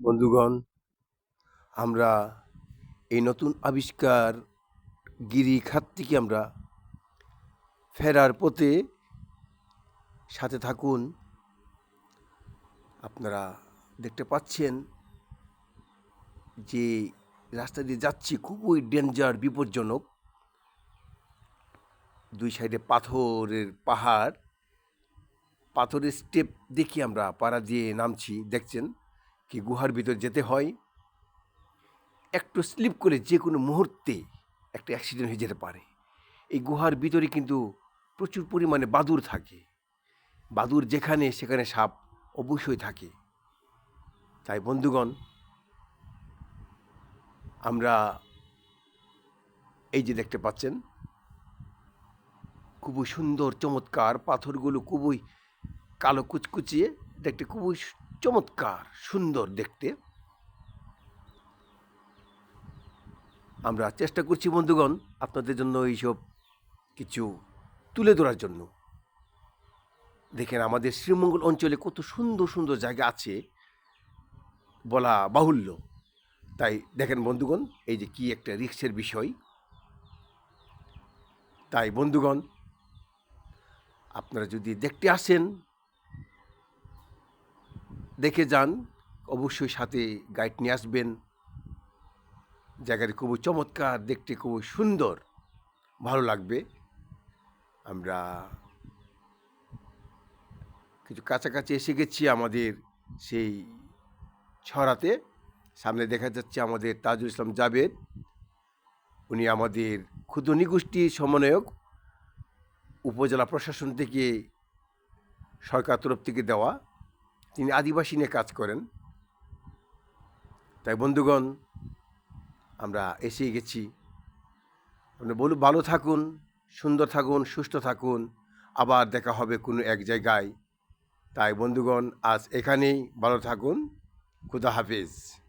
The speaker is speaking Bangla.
বন্ধুগণ, আমরা এই নতুন আবিষ্কার গিরি খাত থেকে আমরা ফেরার পথে সাথে থাকুন। আপনারা দেখতে পাচ্ছেন যে রাস্তা দিয়ে যাচ্ছি খুবই ডেঞ্জার, বিপজ্জনক। দুই সাইডে পাথরের পাহাড়, পাথরের স্টেপ দেখি আমরা পাড়া দিয়ে নামছি, দেখছেন? কি গুহার ভিতর যেতে হয়? একটু স্লিপ করে যে কোনো মুহূর্তে একটা অ্যাক্সিডেন্ট হয়ে যেতে পারে। এই গুহার ভিতরে কিন্তু প্রচুর পরিমাণে বাদুর থাকে। বাদুর যেখানে, সেখানে সাপ অবশ্যই থাকে। তাই বন্ধুগণ, আমরা এই যে দেখতে পাচ্ছেন, খুবই সুন্দর, চমৎকার পাথরগুলো খুবই কালো কুচকুচিয়ে, দেখতে খুবই চমৎকার, সুন্দর দেখতে। আমরা চেষ্টা করছি বন্ধুগণ আপনাদের জন্য এইসব কিছু তুলে ধরার জন্য। দেখেন আমাদের শ্রীমঙ্গল অঞ্চলে কত সুন্দর সুন্দর জায়গা আছে বলা বাহুল্য। তাই দেখেন বন্ধুগণ, এই যে কি একটা রিক্সের বিষয়। তাই বন্ধুগণ, আপনারা যদি দেখতে আসেন দেখে যান, অবশ্যই সাথে গাইড নিয়ে আসবেন। জায়গাটি খুবই চমৎকার, দেখতে খুবই সুন্দর, ভালো লাগবে। আমরা কিছু কাছাকাছি এসে গেছি আমাদের সেই ছড়াতে। সামনে দেখা যাচ্ছে আমাদের তাজুল ইসলাম জাবেদ। উনি আমাদের ক্ষুদ্র নিগোষ্ঠী সমন্বয়ক, উপজেলা প্রশাসন থেকে সরকার তরফ থেকে দেওয়া। তিনি আদিবাসী নিয়ে কাজ করেন। তাই বন্ধুগণ, আমরা এসে গেছি। আপনি বলু ভালো থাকুন, সুন্দর থাকুন, সুস্থ থাকুন, আবার দেখা হবে কোনো এক জায়গায়। তাই বন্ধুগণ, আজ এখানেই ভালো থাকুন। খুদা হাফিজ।